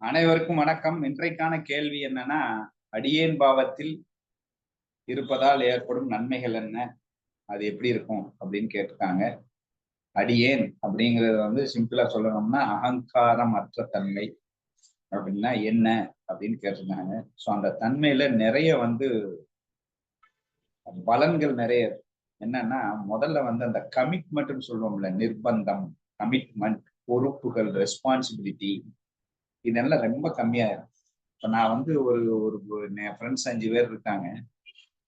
அனைவருக்கும் வணக்கம். இன்றைக்கான கேள்வி என்னன்னா அடியேன் பாவத்தில் இருப்பதால் ஏற்படும் நன்மைகள் என்ன? அது எப்படி இருக்கும் அப்படின்னு கேட்டிருக்காங்க. அடியேன் அப்படிங்கிறது வந்து சிம்பிளா சொல்லணும்னா அகங்காரம் அற்ற தன்மை அப்படின்னா என்ன அப்படின்னு கேட்டிருந்தாங்க. ஸோ அந்த தன்மையில நிறைய வந்து பலன்கள் நிறைய என்னன்னா முதல்ல வந்து அந்த கமிட்மெண்ட்னு சொல்லுவோம்ல நிர்பந்தம் கமிட்மெண்ட் பொறுப்புகள் ரெஸ்பான்சிபிலிட்டி இதெல்லாம் ரொம்ப கம்மியாயிரும். இப்ப நான் வந்து ஒரு ஒரு ஃப்ரெண்ட்ஸ் அஞ்சு பேர் இருக்காங்க.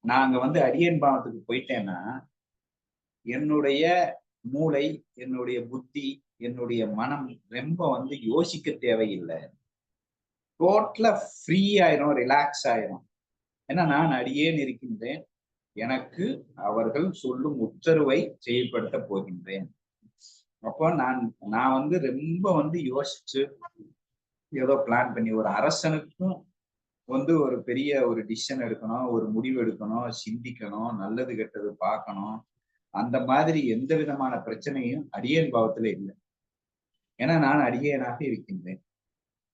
நாங்க வந்து அடியன் பாவத்துக்கு போயிட்டேன்னா என்னுடைய மூளை என்னுடைய புத்தி என்னுடைய மனம் ரொம்ப வந்து யோசிக்க தேவையில்லை. டோட்டலா ஃப்ரீ ஆயிரும் ரிலாக்ஸ் ஆயிரும். ஏன்னா நான் அடியேன் இருக்கின்றேன். எனக்கு அவர்கள் சொல்லும் உத்தரவை செயல்படுத்த போகின்றேன். அப்போ நான் நான் வந்து ரொம்ப வந்து யோசிச்சு ஏதோ பிளான் பண்ணி ஒரு அரசனுக்கும் வந்து ஒரு பெரிய ஒரு டிசிஷன் எடுக்கணும் ஒரு முடிவு எடுக்கணும் சிந்திக்கணும் நல்லது கெட்டது பார்க்கணும். அந்த மாதிரி எந்த விதமான பிரச்சனையும் அடியேன் பாவத்துல இல்லை. ஏன்னா நான் அடியேனாக இருக்கின்றேன்.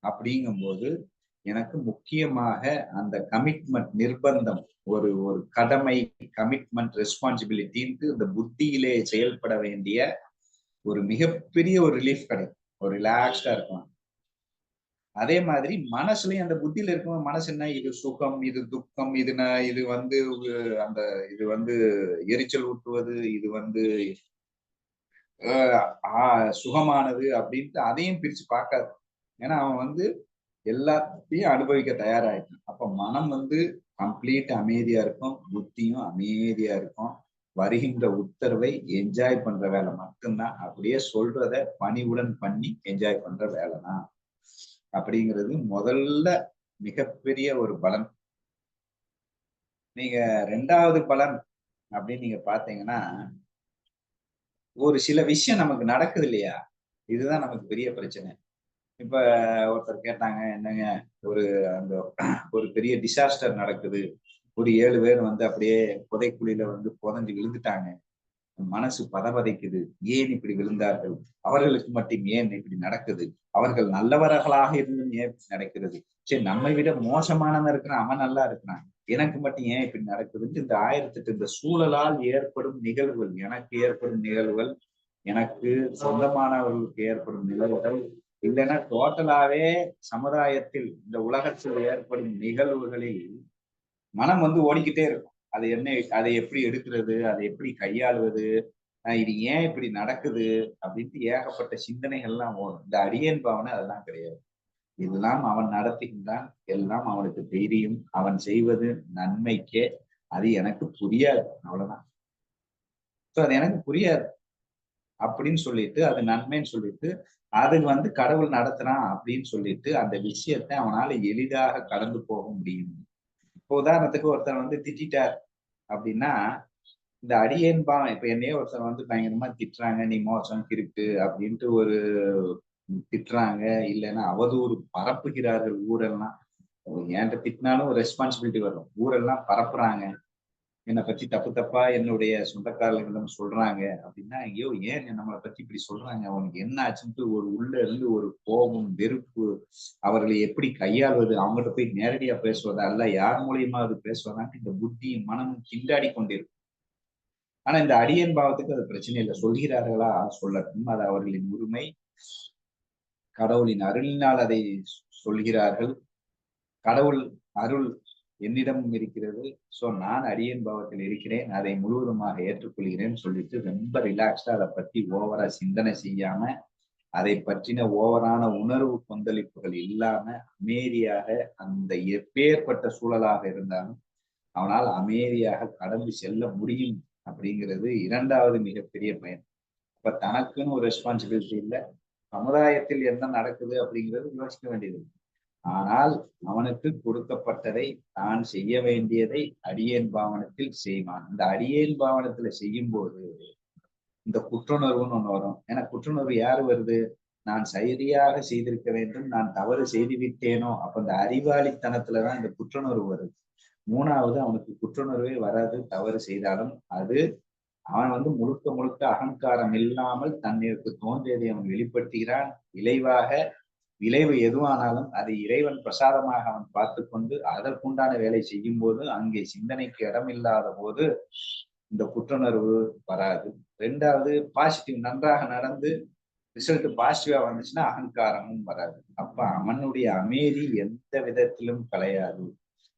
அப்படிங்கும்போது எனக்கு முக்கியமாக அந்த கமிட்மெண்ட் நிர்பந்தம் ஒரு ஒரு கடமை கமிட்மெண்ட் ரெஸ்பான்சிபிலிட்டின்ட்டு இந்த புத்தியிலே செயல்பட வேண்டிய ஒரு மிகப்பெரிய ஒரு ரிலீஃப் கிடைக்கும். ஒரு ரிலாக்ஸ்டா இருக்கலாம். அதே மாதிரி மனசுலயும் அந்த புத்தியில இருக்கும் மனசு என்ன? இது சுகம் இது துக்கம் இது இது வந்து அந்த இது வந்து எரிச்சல் ஊட்டுவது இது வந்து சுகமானது அப்படின்ட்டு அதையும் பிரிச்சு பார்க்காது. ஏன்னா அவன் வந்து எல்லாத்தையும் அனுபவிக்க தயாராயிட்டான். அப்ப மனம் வந்து கம்ப்ளீட் அமைதியா இருக்கும் புத்தியும் அமைதியா இருக்கும். வருகின்ற உத்தரவை என்ஜாய் பண்ற வேலை மட்டும்தான். அப்படியே சொல்றத பணிவுடன் பண்ணி என்ஜாய் பண்ற வேலை தான் அப்படிங்கிறது முதல்ல மிகப்பெரிய ஒரு பலன். நீங்க ரெண்டாவது பலன் அப்படின்னு நீங்க பாத்தீங்கன்னா ஒரு சில விஷயம் நமக்கு நடக்குது இல்லையா? இதுதான் நமக்கு பெரிய பிரச்சனை. இப்ப ஒருத்தர் கேட்டாங்க என்னங்க ஒரு அந்த ஒரு பெரிய டிசாஸ்டர் நடக்குது. ஒரு ஏழு பேர் வந்து அப்படியே புதைக்குழியில வந்து புதஞ்சு விழுந்துட்டாங்க. மனசு பதபதைக்குது ஏன் இப்படி விழுந்தார்கள்? அவர்களுக்கு மட்டும் ஏன் இப்படி நடக்குது? அவர்கள் நல்லவர்களாக இருந்தும் ஏன் இப்படி நடக்கிறது? சரி நம்மை விட மோசமானவன் இருக்கிறான். அவன் நல்லா இருக்கிறான். எனக்கு மட்டும் ஏன் இப்படி நடக்குதுன்னு இந்த ஆயிரத்தெட்டு இந்த சூழலால் ஏற்படும் நிகழ்வுகள் எனக்கு ஏற்படும் நிகழ்வுகள் எனக்கு சொந்தமானவர்களுக்கு ஏற்படும் நிகழ்வுகள் இல்லைன்னா டோட்டலாவே சமுதாயத்தில் இந்த உலகத்தில் ஏற்படும் நிகழ்வுகளில் மனம் வந்து ஓடிக்கிட்டே இருக்கும். அது என்ன அதை எப்படி எடுக்கிறது அதை எப்படி கையாளுவது இது ஏன் இப்படி நடக்குது அப்படின்ட்டு ஏகப்பட்ட சிந்தனைகள்லாம் ஓடும். இந்த அடியன் பாவனை அதெல்லாம் கிடையாது. இதெல்லாம் அவன் நடத்துகின்றான். எல்லாம் அவனுக்கு தெரியும். அவன் செய்வது நன்மைக்கே. அது எனக்கு புரியாது. அவ்வளவுதான். ஸோ அது எனக்கு புரியாது. அப்படின்னு சொல்லிட்டு அது நன்மைன்னு சொல்லிட்டு அது வந்து கடவுள் நடத்துறான் அப்படின்னு சொல்லிட்டு அந்த விஷயத்தை அவனால எளிதாக கடந்து போக முடியும். இப்போ உதாரணத்துக்கு ஒருத்தர் வந்து திட்டார் அப்படின்னா இந்த அடியேன் இப்ப என்னையே ஒருத்தர் வந்து பயங்கரமா திட்டுறாங்க நீ மோசம் கிறுக்கு அப்படின்ட்டு ஒரு திட்டுறாங்க இல்லைன்னா அவதூறு பரப்புகிறார்கள் ஊரெல்லாம். என்கிட்ட திட்டினாலும் ஒரு ரெஸ்பான்சிபிலிட்டி வரும். ஊரெல்லாம் பரப்புறாங்க. என்னை பத்தி தப்பு தப்பா என்னுடைய சொந்தக்காரர்களிடம் சொல்றாங்க அப்படின்னா ஐயோ ஏன் நம்மளை பத்தி இப்படி சொல்றாங்க? அவனுக்கு என்ன ஆச்சுன்ட்டு ஒரு உள்ள இருந்து ஒரு கோபம் வெறுப்பு அவர்களை எப்படி கையாள்வது? அவங்ககிட்ட போய் நேரடியா பேசுவதா அல்ல யார் மூலியமா அது பேசுவதான்ட்டு இந்த புத்தியும் மனமும் கிண்டாடி கொண்டிருக்கும். ஆனா இந்த அடியன் பாவத்துக்கு அது பிரச்சனை இல்லை. சொல்கிறார்களா? சொல்லட்டும். அது அவர்களின் உரிமை. கடவுளின் அருளினால் அதை சொல்கிறார்கள். கடவுள் அருள் என்னிடம் இருக்கிறது. சோ நான் அடியன் பாவத்தில் இருக்கிறேன். அதை முழுவதுமாக ஏற்றுக்கொள்கிறேன் சொல்லிட்டு ரொம்ப ரிலாக்ஸ்டா அதை பத்தி ஓவரா சிந்தனை செய்யாம அதை பற்றின ஓவரான உணர்வு கொந்தளிப்புகள் இல்லாம அமைதியாக அந்த எப்பேற்பட்ட சூழலாக இருந்தாலும் அவனால் அமைதியாக கடந்து செல்ல முடியும் அப்படிங்கிறது இரண்டாவது மிகப்பெரிய பயன். இப்ப தனக்குன்னு ஒரு ரெஸ்பான்சிபிலிட்டி இல்லை. சமுதாயத்தில் என்ன நடக்குது அப்படிங்கிறது யோசிக்க வேண்டியது ஆனால் அவனுக்கு கொடுக்கப்பட்டதை தான் செய்ய வேண்டியதை அடியேன் பாவனத்தில் செய்வான். இந்த அடியேன் பாவனத்துல செய்யும் போது இந்த குற்றுணர்வுன்னு ஒண்ணு வரும். ஏன்னா குற்றுணர்வு யாரு வருது? நான் சரியாக செய்திருக்க வேண்டும் நான் தவறு செய்து விட்டேனோ அப்ப இந்த அறிவாளித்தனத்துலதான் இந்த குற்றுணர்வு வருது. மூணாவது அவனுக்கு குற்றுணர்வே வராது தவறு செய்தாலும் அது அவன் வந்து முழுக்க முழுக்க அகங்காரம் இல்லாமல் தன்னிற்கு தோன்றியதை அவன் வெளிப்படுத்துகிறான். விளைவாக விளைவு எதுவானாலும் அதை இறைவன் பிரசாதமாக அவன் பார்த்து கொண்டு அதற்குண்டான வேலை செய்யும் போது அங்கே சிந்தனைக்கு இடம் இல்லாத போது இந்த புற்றுணர்வு வராது. ரெண்டாவது பாசிட்டிவ் நன்றாக நடந்து ரிசல்ட் பாசிட்டிவா வந்துச்சுன்னா அகங்காரமும் வராது. அப்ப அவனுடைய அமைதி எந்த விதத்திலும் கலையாது.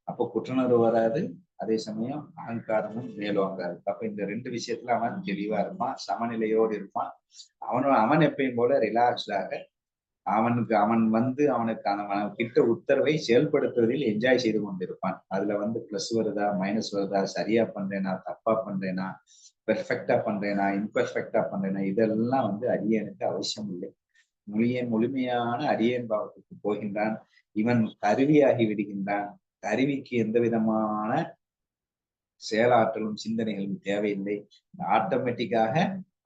அப்ப புற்றுணர்வு வராது அதே சமயம் அகங்காரமும் மேலோங்காது. அப்ப இந்த ரெண்டு விஷயத்துல அவன் தெளிவா இருப்பான் சமநிலையோடு இருப்பான். அவனோட அவன் எப்பயும் போல ரிலாக்ஸ்டாக அவனுக்கு அவன் வந்து அவனுக்கு அவன் கிட்ட உத்தரவை செயல்படுத்துவதில் என்ஜாய் செய்து கொண்டிருப்பான். அதுல வந்து பிளஸ் வருதா மைனஸ் வருதா சரியா பண்றேனா தப்பா பண்றேனா பெர்ஃபெக்டா பண்றேனா இம்பெர்ஃபெக்டா பண்றேனா இதெல்லாம் வந்து அரியனுக்கு அவசியம் இல்லை. மொழியன் முழுமையான அரியன் பாவத்துக்கு போகின்றான். இவன் கருவியாகி விடுகின்றான். கருவிக்கு எந்த விதமான செயலாற்றலும் சிந்தனைகளும் தேவையில்லை. ஆட்டோமேட்டிக்காக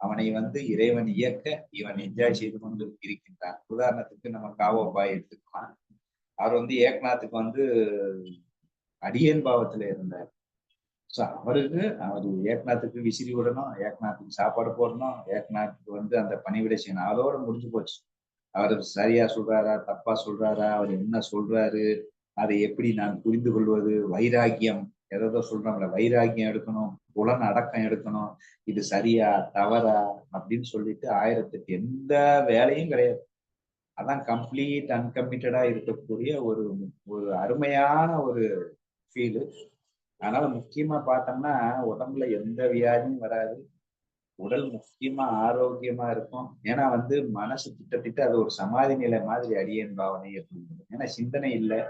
அவனை வந்து இறைவன் இயக்க இவன் என்ஜாய் செய்து கொண்டு இருக்கின்றான். உதாரணத்துக்கு நம்ம காவோபாய் எடுத்துக்கலாம். அவர் வந்து ஏக்நாத்துக்கு வந்து அடியன் பாவத்துல இருந்தார். ஸோ அவருக்கு அவர் ஏக்நாத்துக்கு விசிறி விடணும் ஏக்நாத்துக்கு சாப்பாடு போடணும் ஏக்நாத்துக்கு வந்து அந்த பணிவிடை செய்யணும். அதோட முடிஞ்சு போச்சு. அவர் சரியா சொல்றாரா தப்பா சொல்றாரா அவர் என்ன சொல்றாரு அதை எப்படி நான் புரிந்து கொள்வது வைராக்கியம் எதோ சொல்றாங்களே வைராக்கியம் எடுக்கணும் புலன் அடக்கம் எடுக்கணும் இது சரியா தவறா அப்படின்னு சொல்லிட்டு ஆயிரத்துக்கு எந்த வேலையும் கிடையாது. அதான் கம்ப்ளீட் அன்கமிட்டடா இருக்கக்கூடிய ஒரு ஒரு அருமையான ஒரு ஃபீலு அதனால முக்கியமா பார்த்தோம்னா உடம்புல எந்த வியாதியும் வராது. உடல் முக்கியமா ஆரோக்கியமா இருக்கும். ஏன்னா வந்து மனசு திட்டத்திட்ட அது ஒரு சமாதி நிலை மாதிரி அடியன் பாவனை அப்படிங்கிறது ஏன்னா சிந்தனை இல்லை.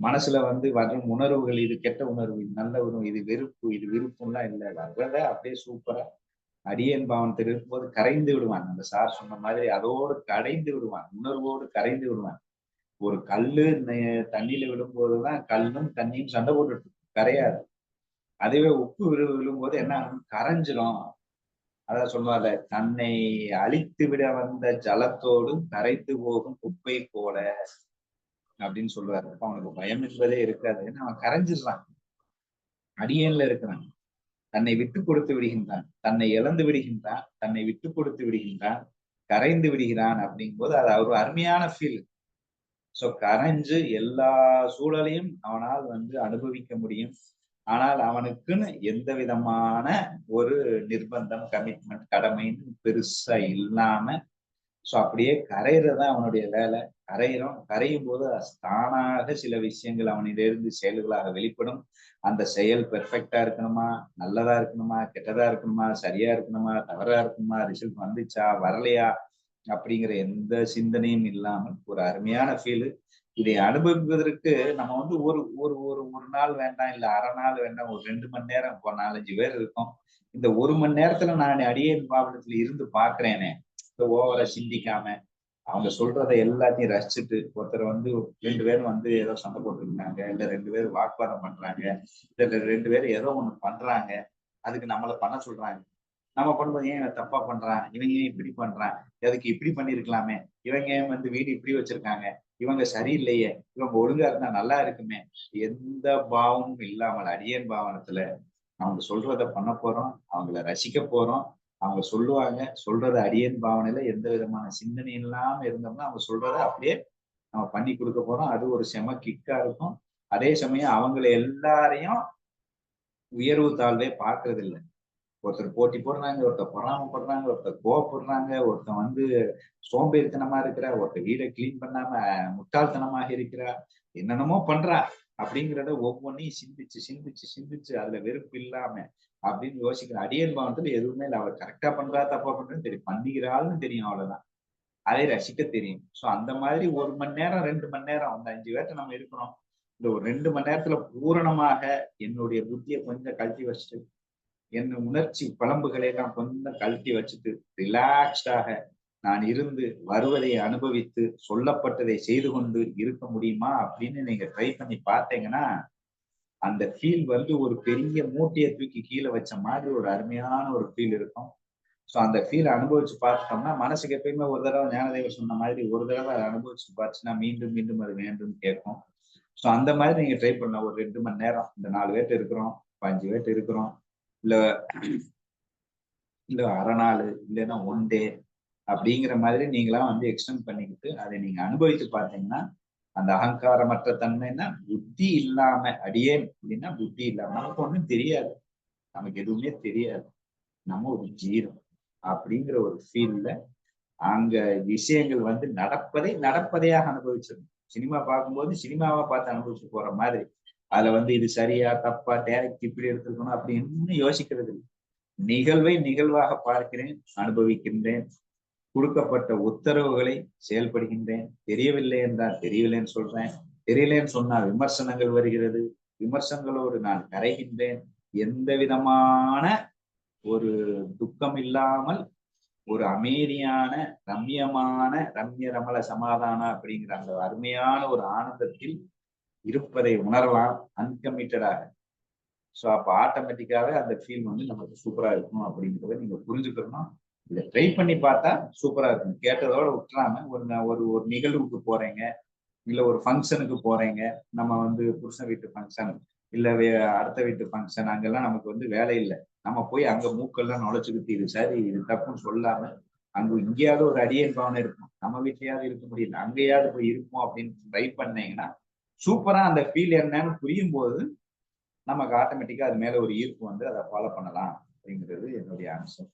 மனசுல வந்து வரும் உணர்வுகள் இது கெட்ட உணர்வு இது நல்ல உணர்வு இது வெறுப்பு இது விருப்பம்லாம் இல்லை. வர்றத அப்படியே சூப்பரா அடியன் பாவனத்தில் இருக்கும்போது கரைந்து விடுவான். அந்த சார் சொன்ன மாதிரி அதோடு கடைந்து விடுவான். உணர்வோடு கரைந்து விடுவான். ஒரு கல்லு தண்ணியில விழும்போதுதான் கல்லும் தண்ணியும் சண்டை போட்டுட்டு கரையாது. அதுவே உப்பு விழு விழும்போது என்ன ஆகும்? கரைஞ்சிரும். அதான் சொல்லுவாங்க தன்னை அழித்து விட வந்த ஜலத்தோடும் கரைத்து போகும் குப்பை போல. அப்படின்னு சொல்லுவாரு. அப்ப அவனுக்கு பயம் என்பதே இருக்காது. ஏன்னா அவன் கரைஞ்சிடுறான். அடியன்ல இருக்கிறான். தன்னை விட்டு கொடுத்து விடுகின்றான். தன்னை இழந்து விடுகின்றான். தன்னை விட்டு கொடுத்து விடுகின்றான். கரைந்து விடுகிறான் அப்படிங்கும் போது அது ஒரு அருமையான ஃபீல் சோ கரைஞ்சு எல்லா சூழலையும் அவனால் வந்து அனுபவிக்க முடியும். ஆனால் அவனுக்குன்னு எந்த விதமான ஒரு நிர்பந்தம் கமிட்மெண்ட் கடமைன்னு பெருசா இல்லாம சோ அப்படியே தான் அவனுடைய வேலை. கரையிறோம். கரையும் போது தானாக சில விஷயங்கள் அவனிலிருந்து செயல்களாக வெளிப்படும். அந்த செயல் பெர்ஃபெக்டா இருக்கணுமா? நல்லதா இருக்கணுமா? கெட்டதா இருக்கணுமா? சரியா இருக்கணுமா? தவறா இருக்கணுமா? ரிசல்ட் வந்துச்சா? வரலையா? அப்படிங்கிற எந்த சிந்தனையும் இல்லாமல் ஒரு அருமையான ஃபீலு இதை அனுபவிப்பதற்கு நம்ம வந்து ஒரு ஒரு ஒரு ஒரு நாள் வேண்டாம். இல்ல அரை நாள் வேண்டாம். ஒரு ரெண்டு மணி நேரம் இப்போ நாலஞ்சு பேர் இருக்கோம். இந்த ஒரு மணி நேரத்துல நான் அடியேன் பாவனத்துல இருந்து பாக்குறேனே ஓவரா சிந்திக்காம அவங்க சொல்றதை எல்லாத்தையும் ரசிச்சுட்டு ஒருத்தர் வந்து ரெண்டு பேரும் வந்து ஏதோ சண்டை போட்டுருக்காங்க இல்ல ரெண்டு பேரும் வாக்குவாதம் பண்றாங்க இல்ல ரெண்டு பேரும் ஏதோ ஒண்ணு பண்றாங்க அதுக்கு நம்மள பண்ண சொல்றாங்க. நம்ம பண்ணும்போது ஏன் இவன் தப்பா பண்றான்? இவங்க ஏன் இப்படி பண்றான்? அதுக்கு இப்படி பண்ணிருக்கலாமே? இவங்க ஏன் வந்து வீடு இப்படி வச்சிருக்காங்க? இவங்க சரியில்லையே. இவங்க ஒழுங்கா இருந்தா நல்லா இருக்குமே. எந்த பாவமும் இல்லாமல் அடியன் பாவனத்துல அவங்க சொல்றத பண்ண போறோம் அவங்கள ரசிக்க போறோம் அவங்க சொல்லுவாங்க சொல்றத அடியன் பாவனையில எந்த விதமான சிந்தனை இல்லாம இருந்தோம்னா அவங்க சொல்றத அப்படியே நம்ம பண்ணி கொடுக்க போறோம். அது ஒரு செம கிக்கா இருக்கும். அதே சமயம் அவங்கள எல்லாரையும் உயர்வு தாழ்வே பார்க்கறது இல்லை ஒருத்தர் போட்டி போடுறாங்க ஒருத்தர் பொறாமப்படுறாங்க ஒருத்தர் கோவப்படுறாங்க ஒருத்தன் வந்து சோம்பேறித்தனமா இருக்கிறா ஒருத்தர் வீடை கிளீன் பண்ணாம முட்டாள்தனமாக இருக்கிறா என்னென்னமோ பண்றா அப்படிங்கிறத ஒவ்வொன்றையும் சிந்திச்சு சிந்திச்சு சிந்திச்சு அதுல வெறுப்பு இல்லாம அப்படின்னு யோசிக்கிற அடியன் பாவனத்துல எதுவுமே இல்லை. அவர் கரெக்டா பண்றா தப்பா பண்றேன்னு தெரியும். பண்ணிக்கிறாள்னு தெரியும் அவ்வளவுதான். அதை ரசிக்க தெரியும். சோ அந்த மாதிரி ஒரு மணி நேரம் ரெண்டு மணி நேரம் அந்த அஞ்சு பேர்ட்ட நம்ம இருக்கிறோம் இந்த ஒரு ரெண்டு மணி நேரத்துல பூரணமாக என்னுடைய புத்தியை கொஞ்சம் கழட்டி வச்சுட்டு என் உணர்ச்சி பழம்புகளை எல்லாம் கொஞ்சம் கழட்டி வச்சுட்டு ரிலாக்ஸ்டாக நான் இருந்து வருவதை அனுபவித்து சொல்லப்பட்டதை செய்து கொண்டு இருக்க முடியுமா அப்படின்னு நீங்க ட்ரை பண்ணி பார்த்தீங்கன்னா அந்த ஃபீல் வந்து ஒரு பெரிய மூட்டையை தூக்கி கீழே வச்ச மாதிரி ஒரு அருமையான ஒரு ஃபீல் இருக்கும். ஸோ அந்த ஃபீல் அனுபவிச்சு பார்த்துட்டோம்னா மனசுக்கு எப்பயுமே ஒரு தடவை ஞானதேவர் சொன்ன மாதிரி ஒரு தடவை அதை அனுபவிச்சு பார்த்துன்னா மீண்டும் மீண்டும் அது வேண்டும் கேட்கும். ஸோ அந்த மாதிரி நீங்க ட்ரை பண்ணலாம் ஒரு ரெண்டு மணி நேரம். இந்த நாலு பேர்ட்டு இருக்கிறோம் அஞ்சு பேர்ட்டு இருக்கிறோம். இல்ல இல்ல அரை நாள் இல்லைன்னா ஒன் டே அப்படிங்கிற மாதிரி நீங்களாம் வந்து எக்ஸ்டெண்ட் பண்ணிக்கிட்டு அதை நீங்க அனுபவித்து பார்த்தீங்கன்னா அந்த அகங்காரமற்ற தன்மைன்னா புத்தி இல்லாம அடியேன் அப்படின்னா புத்தி இல்லாம. நமக்கு ஒண்ணும் தெரியாது. நமக்கு எதுவுமே தெரியாது. நம்ம ஒரு ஜீரம் அப்படிங்கிற ஒரு ஃபீல்ல அங்க விஷயங்கள் வந்து நடப்பதை நடப்பதையாக அனுபவிச்சிடணும் சினிமா பார்க்கும்போது சினிமாவா பார்த்து அனுபவிச்சு போற மாதிரி. அதுல வந்து இது சரியா தப்பா டேரக்ட் இப்படி எடுத்துருக்கணும் அப்படின்னு யோசிக்கிறது இல்லை நிகழ்வை நிகழ்வாக பார்க்கிறேன் அனுபவிக்கின்றேன். கொடுக்கப்பட்ட உத்தரவுகளை செயல்படுகின்றேன். தெரியவில்லை என்றால் தெரியவில்லைன்னு சொல்றேன். தெரியலேன்னு சொன்னால் விமர்சனங்கள் வருகிறது. விமர்சனங்களோடு நான் கரைகின்றேன். எந்த விதமான ஒரு துக்கம் இல்லாமல் ஒரு அமைதியான ரம்யமான ரம்ய ரமல சமாதானா அப்படிங்கிற அந்த அருமையான ஒரு ஆனந்தத்தில் இருப்பதை உணரலாம். அன்கமிட்டடாக. ஸோ அப்போ ஆட்டோமேட்டிக்காவே அந்த ஃபீல் வந்து நமக்கு சூப்பரா இருக்கும் அப்படிங்கிறத நீங்க புரிஞ்சுக்கணும். இதை ட்ரை பண்ணி பார்த்தா சூப்பராக இருக்கும். கேட்டதோட விட்டுறாம ஒரு ஒரு ஒரு நிகழ்வுக்கு போறீங்க இல்லை ஒரு ஃபங்க்ஷனுக்கு போறீங்க நம்ம வந்து புருஷன் வீட்டு ஃபங்க்ஷன் இல்லை வே- அடுத்த வீட்டு ஃபங்க்ஷன் அங்கெல்லாம் நமக்கு வந்து வேலை இல்லை. நம்ம போய் அங்கே மூக்கெல்லாம் நுழைச்சுக்கிட்டு இது சரி இது தப்புன்னு சொல்லாம அங்க இங்கேயாவது ஒரு அடியன் பவனை இருக்கும். நம்ம வீட்லயாவது இருக்க முடியல. அங்கேயாவது போய் இருக்கும் அப்படின்னு ட்ரை பண்ணீங்கன்னா சூப்பரா அந்த ஃபீல் என்னன்னு புரியும் போது நமக்கு ஆட்டோமேட்டிக்கா அது மேல ஒரு ஈர்ப்பு வந்து அதை ஃபாலோ பண்ணலாம் அப்படிங்கிறது என்னுடைய அம்சம்